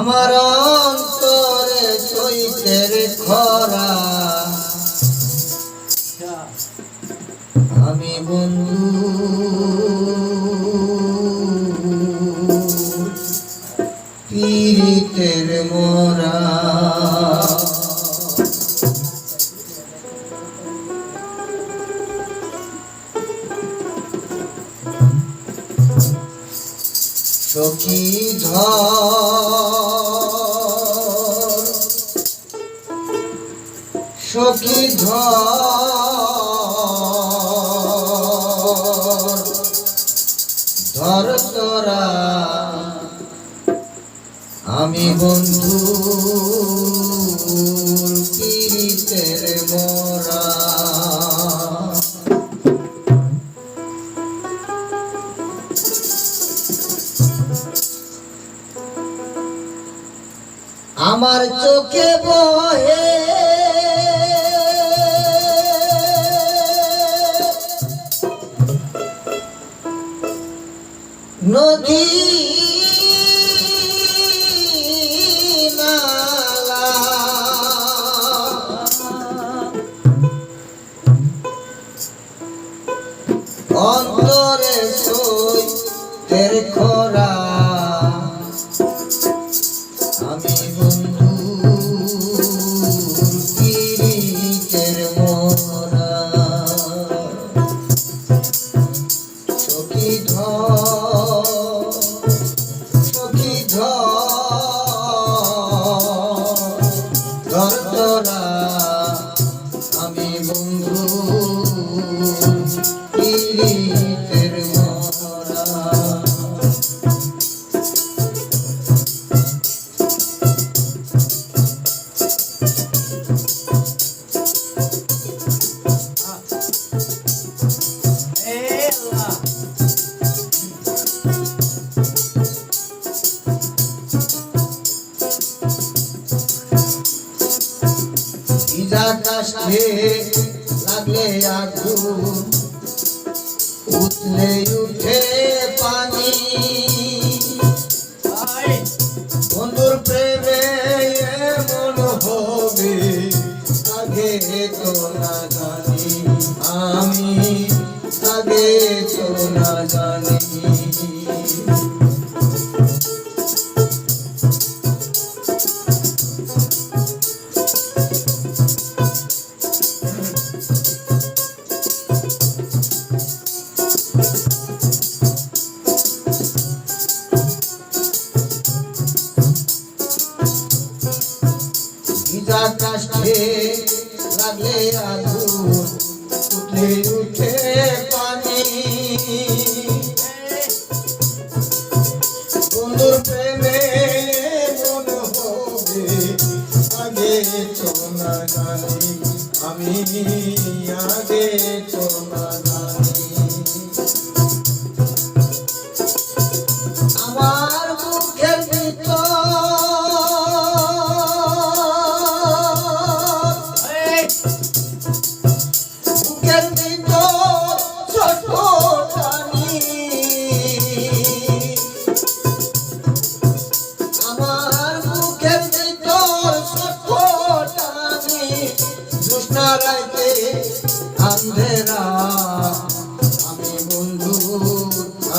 আমার অন্তরে চৈতের খরা। আমি বন্ধু। পীড়িতের মোরা। সখী ধর সখী ধর তোরা আমি বন্ধু মোরা। আমার চোখে বহে নদী অন্তরে সই তের খরা। বন্ধু। आकाशे उठे पाणी. আন্ধেরা আমি বন্ধু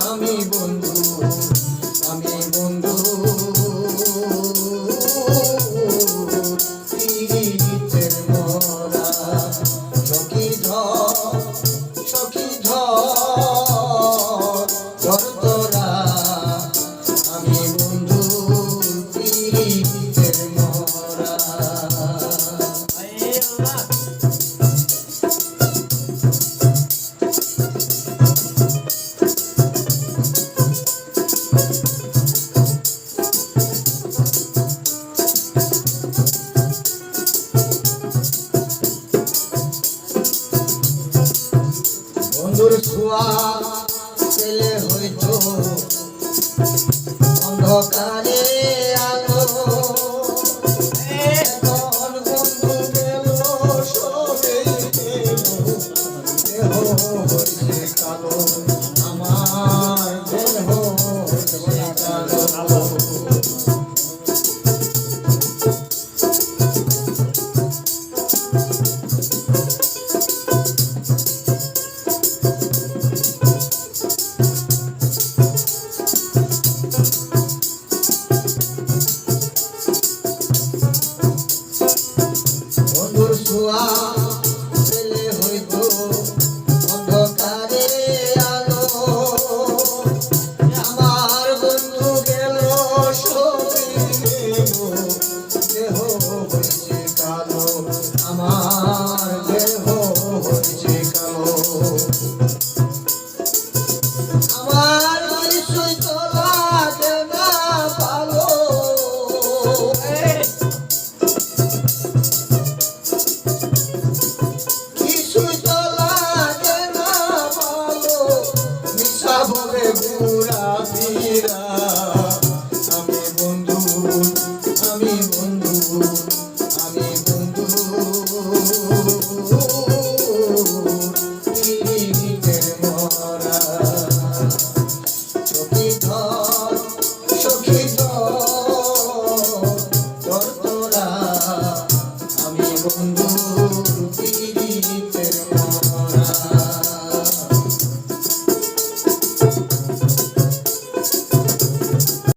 আমি বন্ধু আমি বন্ধু। অন্ধকারে